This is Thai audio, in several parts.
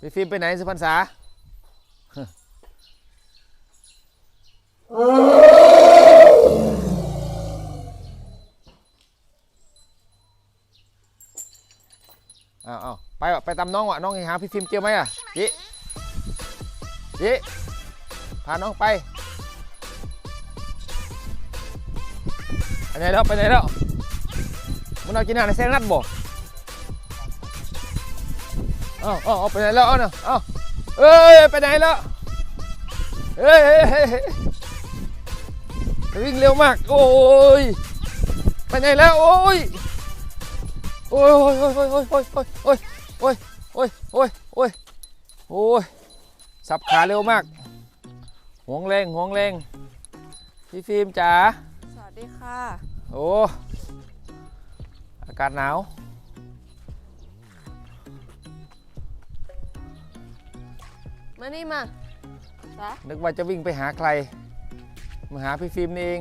พี่ฟิล์มไปไหนสุพรรษาเอาเอาไปวะไปตามน้องวะน้องยังหาพี่ฟิล์มเจอไหมอะยิยิพาน้องไปไปไหนแล้วไปไหนแล้วมันเอากินอาหารในแซงนัดบ่ อาเอาเอาไปไหนแล้วเอาเนาะเอาเอ้ยไปไหนแล้วเฮ้ยเฮ้ยเฮ้ยเฮ้ยวิ่งเร็วมาก โอ้ยไปไหนแล้วโอ้ยโอ้ยโอ้ยโอ้ยโอ้ยโอ้ยโอ้ยโอ้ยโอ้ยโอ้ยโอ้ยโอ้ยสับขาเร็วมากห่วงแรงห่วงแรงพี่ฟิล์มจ๋าสวัสดีค่ะ โอ้อากาศหนาว มานี่มาจ้ะนึกว่าจะวิ่งไปหาใคร มาหาพี่ฟิล์มนี่เอง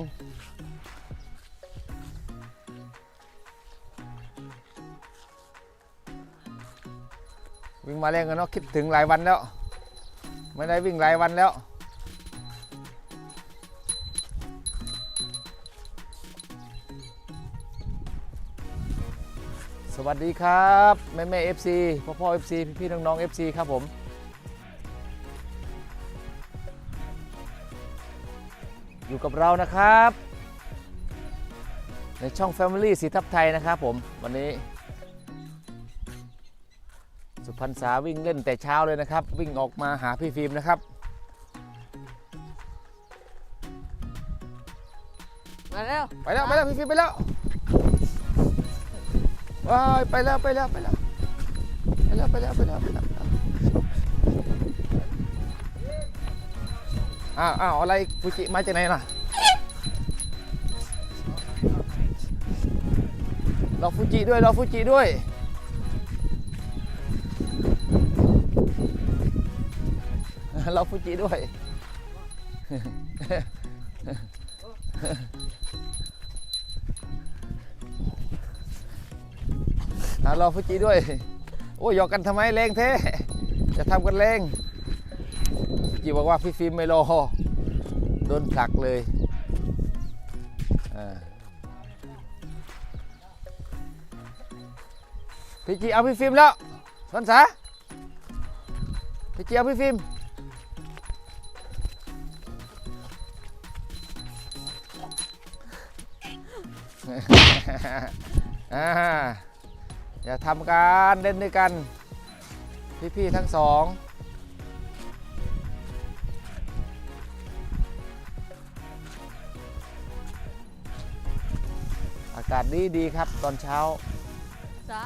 วิ่งมาแรงกันเนาะคิดถึงหลายวันแล้ว ไม่ได้วิ่งหลายวันแล้วสวัสดีครับ แม่แม่เอฟซีพ่อพ่อเอฟซีพี่พี่น้องน้องเอฟซีครับผม อยู่กับเรานะครับ ในช่อง Family สีทับไทยนะครับผม วันนี้ สุพรรณษาวิ่งเล่นแต่เช้าเลยนะครับ วิ่งออกมาหาพี่ฟิล์มนะครับ มาเร็วไปแล้วไปแล้วพี่ฟิล์มไปแล้วว้ายไปแล้วไปแล้วไปแล้วไปแล้วไปแล้วไปแล้ว อ้าวอ้าวอะไรฟูจิมาจากไหนล่ะรอฟูจิด้วยรอฟูจิด้วยรอฟูจิด้วยรอฟูจิด้วย โอ้ยหยอกกันทำไมแรงเท่จะทำกันแรง จิบอกว่าพี่ฟิล์มไม่รอโดนผลักเลยพี่จีเอาพี่ฟิล์มแล้วสนสาพี่จีเอาพี่ฟิล์มอ่าอย่าทำการเล่นด้วยกัน พี่ๆทั้งสองากาศดีดีครับตอนเช้า จ้า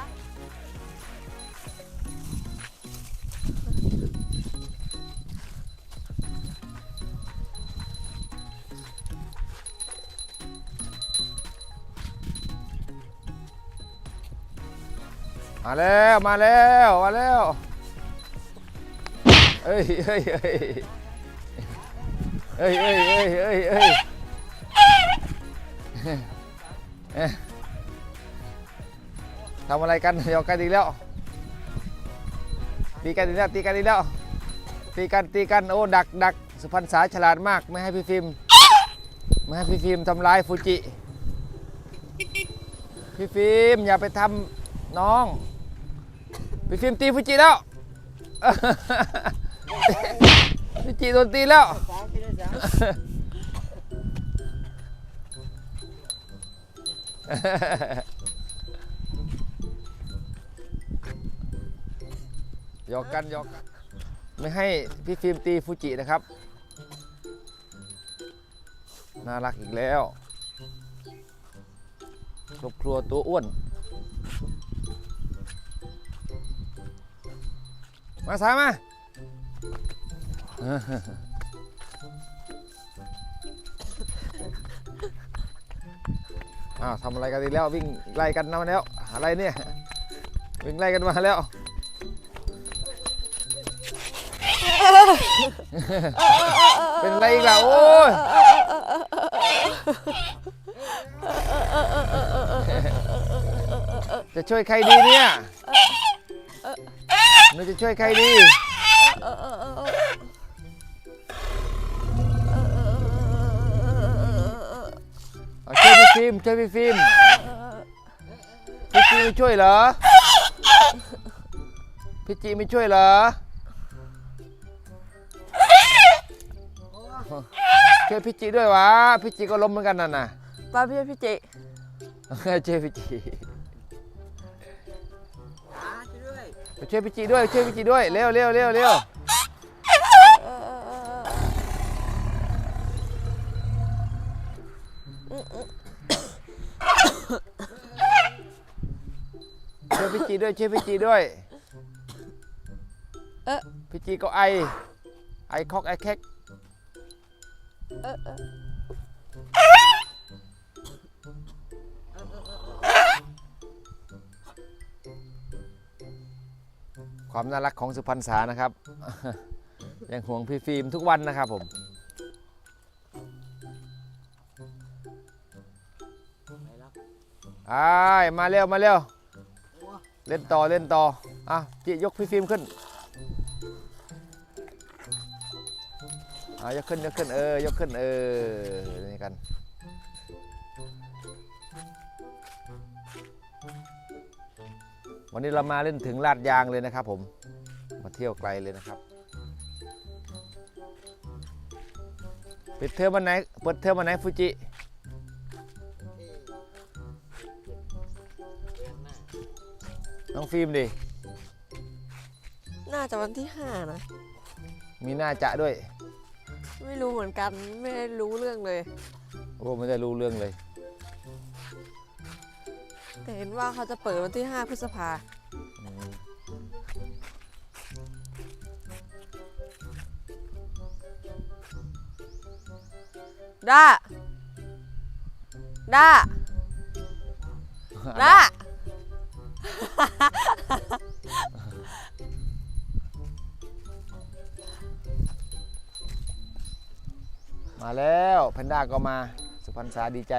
มาแล้วมาแล้วมาแล้วเฮ้ยเฮ้ยเฮ้ยเฮ้ยเฮ้ยเอ้ยเอ้ย ทำอะไรกันหยอกกันอีกแล้ว ตีกันอีกแล้ว ตีกันอีกแล้ว ตีกัน ตีกัน โอ้ ดักดักสุพรรณษาฉลาดมาก ไม่ให้พี่ฟิล์ม ไม่ให้พี่ฟิล์มทำร้ายฟูจิ พี่ฟิล์มอย่าไปทำน้อง พี่ฟิล์มตีฟูจิแล้วฟูจิโดนตีแล้ว หยอกกันหยอกกันไม่ให้พี่ฟิล์มตีฟูจินะครับ น่ารักอีกแล้วครอบครัวตัวอ้วน มาสามา อ้าวทำอะไรกันอีกแล้ววิ่งไล่กันมาแล้ว อะไรเนี่ย วิ่งไล่กันมาแล้วเป็นอะไรอีกล่ะโอ้ยจะช่วยใครดีเนี่ยหนูจะช่วยใครดี ช่วยพี่ฟิล์มช่วยพี่ฟิล์มพี่จีไม่ช่วยเหรอ พี่จีไม่ช่วยเหรอ ช่วยพี่จีด้วยวะ พี่จีก็ล้มเหมือนกันนั่นน่ะป้าพี่พี่จิช่วยพี่จีอ่าช่วยด้วยไปช่วยพี่จีด้วยช่วยพี่จีด้วย เร็วเร็วเร็วเร็ว พี่จีด้วยช่วยพี่จีด้วยเออ พี่จีก็ไอ ไอคอกไอแคกเออเออความน่ารักของสุพรรณษานะครับ ยังห่วงพี่ฟิล์มทุกวันนะครับผมไหนแล้วอ้ายมาเร็ว มาเร็วโอ้ เล่นต่อเล่นต่ออะจียกพี่ฟิล์มขึ้นอะยกขึ้นยกขึ้นเออยกขึ้นเออนี่กันวันนี้เรามาเล่นถึงลาดยางเลยนะครับผมมาเที่ยวไกลเลยนะครับปิดเทอมวันไหนเปิดเทอมวันไหนฟูจิ น้องฟิล์มดิ น่าจะวันที่ห้านะ มีหน้าจะด้วย ไม่รู้เหมือนกัน ไม่ได้รู้เรื่องเลย โอ้ไม่ได้รู้เรื่องเลย แต่เห็นว่าเขาจะเปิดวันที่5พฤษภาอืมด้า ด้า ด้า มาแล้วแพนด้าก็มาสุพรรณษาดีใจ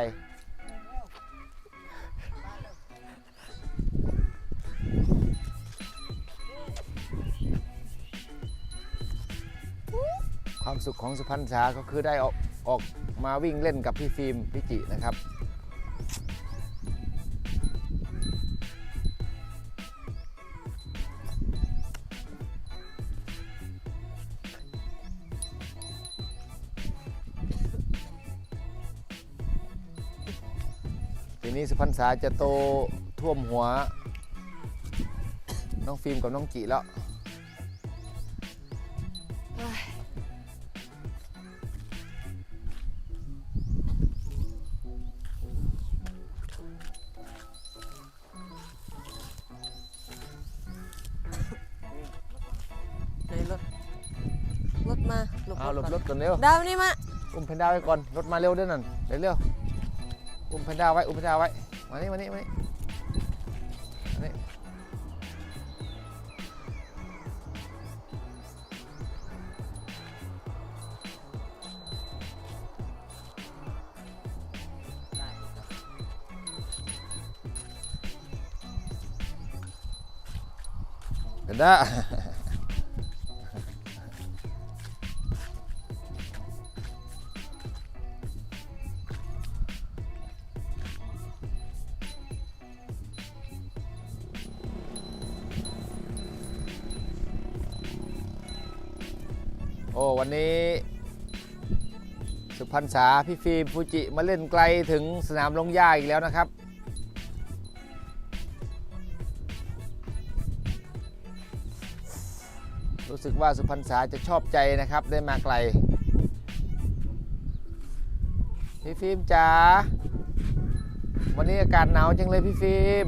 ความสุขของสุพรรณษาก็คือได้ออกออกมาวิ่งเล่นกับพี่ฟิล์มพี่จินะครับ ทีนี้สุพรรณษาจะโตท่วมหัว น้องฟิล์มกับน้องจิแล้ว ไหนรถ รถมาหลบเอาหลบก่อนรถก่อนเร็ว ดาวนี่มา อุ้มแพนด้าไว้ก่อน รถมาเร็วด้วยนั่นเร็วเร็ว อุ้มแพนด้าไว้ อุ้มแพนด้าไว้ มานี่มานี่มานี่มานี่แพนด้า โอ้วันนี้ สุพรรณษาพี่ฟิล์มฟูจิมาเล่นไกลถึงสนามลงหญ้าอีกแล้วนะครับ รู้สึกว่าสุพรรณษาจะชอบใจนะครับได้มาไกล พี่ฟิล์มจ๋าวันนี้อากาศหนาวจังเลยพี่ฟิล์ม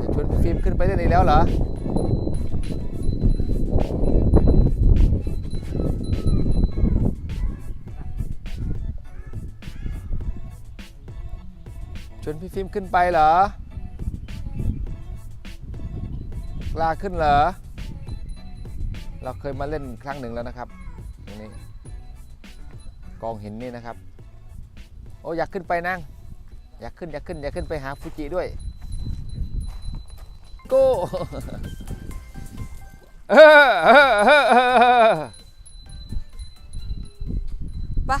จะชวนพี่ฟิล์มขึ้นไปเล่นอีกแล้วเหรอ ชวนพี่ฟิล์มขึ้นไปเหรอ ลาขึ้นเหรอ เราเคยมาเล่นครั้งหนึ่งแล้วนะครับตรงนี้กองหินนี่นะครับ โอ้อยากขึ้นไปนั่ง อยากขึ้นอยากขึ้นอยากขึ้นไปหาฟูจิด้วยโก้